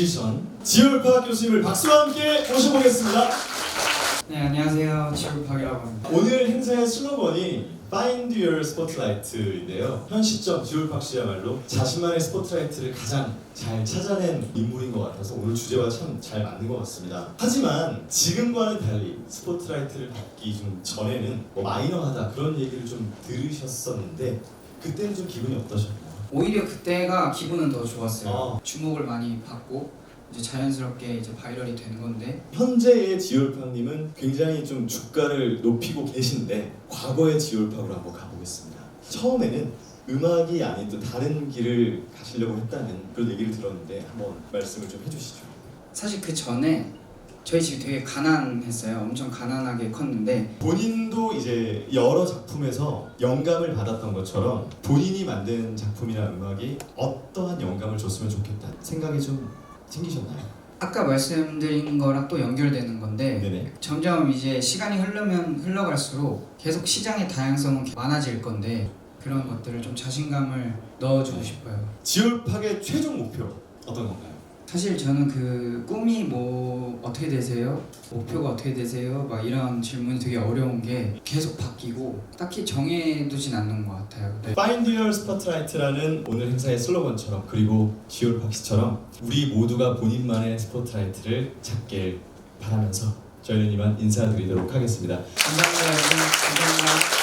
뮤지션 지올파 교수님을 박수와 함께 모셔보겠습니다. 네 안녕하세요 지울팍이라고 합니다. 오늘 행사의 슬로건이 Find Your Spotlight인데요. 현 시점 지올팍 씨야말로 자신만의 스포트라이트를 가장 잘 찾아낸 인물인 것 같아서 오늘 주제와 참 잘 맞는 것 같습니다. 하지만 지금과는 달리 스포트라이트를 받기 좀 전에는 뭐 마이너하다 그런 얘기를 좀 들으셨었는데 그때는 좀 기분이 어떠셨나요? 오히려 그때가 기분은 더 좋았어요. 아. 주목을 많이 받고 이제 자연스럽게 이제 바이럴이 되는 건데 현재의 지올팍님은 굉장히 좀 주가를 높이고 계신데 과거의 지올팍으로 한번 가보겠습니다. 처음에는 음악이 아닌 또 다른 길을 가시려고 했다는 그런 얘기를 들었는데 한번 말씀을 좀 해주시죠. 사실 그 전에 저희 집이 되게 가난했어요. 엄청 가난하게 컸는데 본인도 이제 여러 작품에서 영감을 받았던 것처럼 본인이 만든 작품이나 음악이 어떠한 영감을 줬으면 좋겠다 생각이 좀 생기셨나요? 아까 말씀드린 거랑 또 연결되는 건데 네네. 점점 이제 시간이 흐르면 흘러갈수록 계속 시장의 다양성은 많아질 건데 그런 것들을 좀 자신감을 넣어주고 싶어요. 지올팍의 최종 목표 어떤 건가요? 사실 저는 그 꿈이 뭐 어떻게 되세요? 목표가 어떻게 되세요? 막 이런 질문이 되게 어려운 게 계속 바뀌고 딱히 정해두진 않는 것 같아요. 네. Find Your Spotlight라는 오늘 행사의 슬로건처럼 그리고 지올팍 씨처럼 우리 모두가 본인만의 스포트라이트를 찾길 바라면서 저희는 이만 인사드리도록 하겠습니다. 감사합니다. 감사합니다.